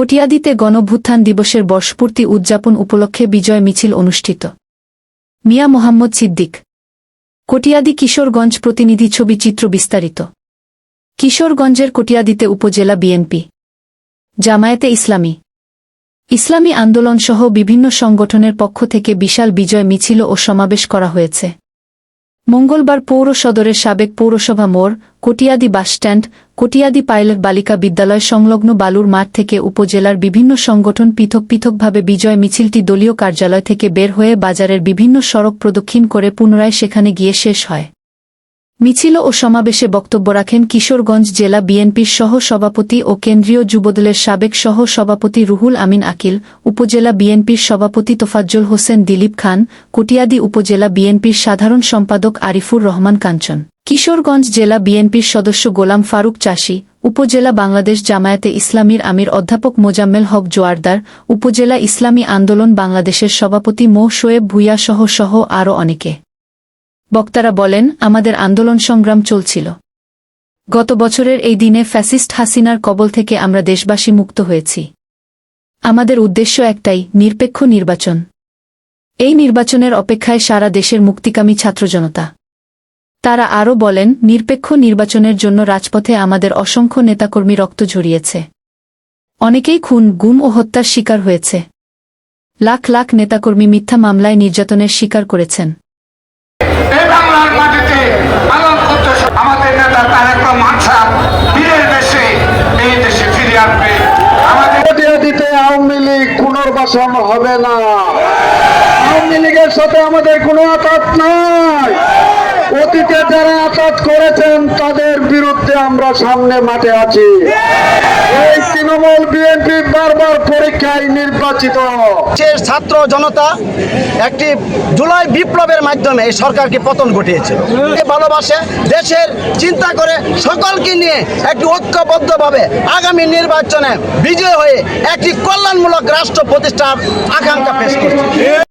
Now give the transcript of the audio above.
কটিয়াদিতে গণভ্যুত্থান দিবসের বর্ষপূর্তি উদযাপন উপলক্ষে বিজয় মিছিল অনুষ্ঠিত। মিয়া মোহাম্মদ সিদ্দিক। কটিয়াদি কিশোরগঞ্জ প্রতিনিধি ছবি চিত্র বিস্তারিত। কিশোরগঞ্জের কটিয়াদিতে উপজেলা বিএনপি। জামায়াতে ইসলামী। ইসলামী আন্দোলনসহ বিভিন্ন সংগঠনের পক্ষ থেকে বিশাল বিজয় মিছিল ও সমাবেশ করা হয়েছে। মঙ্গলবার পৌর সদরের সাবেক পৌরসভা মোড়, কটিয়াদি বাসস্ট্যান্ড, কটিয়াদি পাইলট বালিকা বিদ্যালয় সংলগ্ন বালুর মাঠ থেকে উপজেলার বিভিন্ন সংগঠন পৃথক পৃথকভাবে বিজয় মিছিলটি দলীয় কার্যালয় থেকে বের হয়ে বাজারের বিভিন্ন সড়ক প্রদক্ষিণ করে পুনরায় সেখানে গিয়ে শেষ হয়। মিছিল ও সমাবেশে বক্তব্য রাখেন কিশোরগঞ্জ জেলা বিএনপির সহ সভাপতি ও কেন্দ্রীয় যুবদলের সাবেক সহ সভাপতি রুহুল আমিন আকিল, উপজেলা বিএনপির সভাপতি তোফাজ্জল হোসেন দিলীপ খান, কটিয়াদি উপজেলা বিএনপির সাধারণ সম্পাদক আরিফুর রহমান কাঞ্চন। কিশোরগঞ্জ জেলা বিএনপির সদস্য গোলাম ফারুক চাষী, উপজেলা বাংলাদেশ জামায়াতে ইসলামীর আমির অধ্যাপক মোজাম্মেল হক জোয়ারদার, উপজেলা ইসলামী আন্দোলন বাংলাদেশের সভাপতি মো. শোয়েব ভুইয়া সহ সহ আরও অনেকে। বক্তারা বলেন, আমাদের আন্দোলন সংগ্রাম চলছিল। গত বছরের এই দিনে ফ্যাসিস্ট হাসিনার কবল থেকে আমরা দেশবাসী মুক্ত হয়েছি। আমাদের উদ্দেশ্য একটাই, নিরপেক্ষ নির্বাচন। এই নির্বাচনের অপেক্ষায় সারা দেশের মুক্তিকামী ছাত্রজনতা তারা আরও বলেন, নিরপেক্ষ নির্বাচনের জন্য রাজপথে আমাদের অসংখ্য নেতাকর্মী রক্ত ঝরিয়েছে। অনেকেই খুন, গুম ও হত্যার শিকার হয়েছে। লাখ লাখ নেতাকর্মী মিথ্যা মামলায় নির্যাতনের শিকার করেছেন। বাংলার মাটিতে আমাদের নেতা বীরের দেশে এই দেশে ফিরে আসবে। আওয়ামী লীগ পুনর্বাসন হবে না। আওয়ামী লীগের সাথে আমাদের কোনো আঘাত নাই। অতীতে যারা আঘাত করেছেন, তাদের বিরুদ্ধে আমরা সামনে মাঠে আছি। এই তৃণমূল বিএনপি বারবার পরীক্ষায় নির্বাচিত। ছাত্র জনতা একটি জুলাই বিপ্লবের মাধ্যমে এই সরকারকে পতন ঘটিয়েছে। ভালোবাসে দেশের চিন্তা করে সকলকে নিয়ে একটি ঐক্যবদ্ধভাবে আগামী নির্বাচনে বিজয় হয়ে একটি কল্যাণমূলক রাষ্ট্র প্রতিষ্ঠার আকাঙ্ক্ষা পেশ করছে।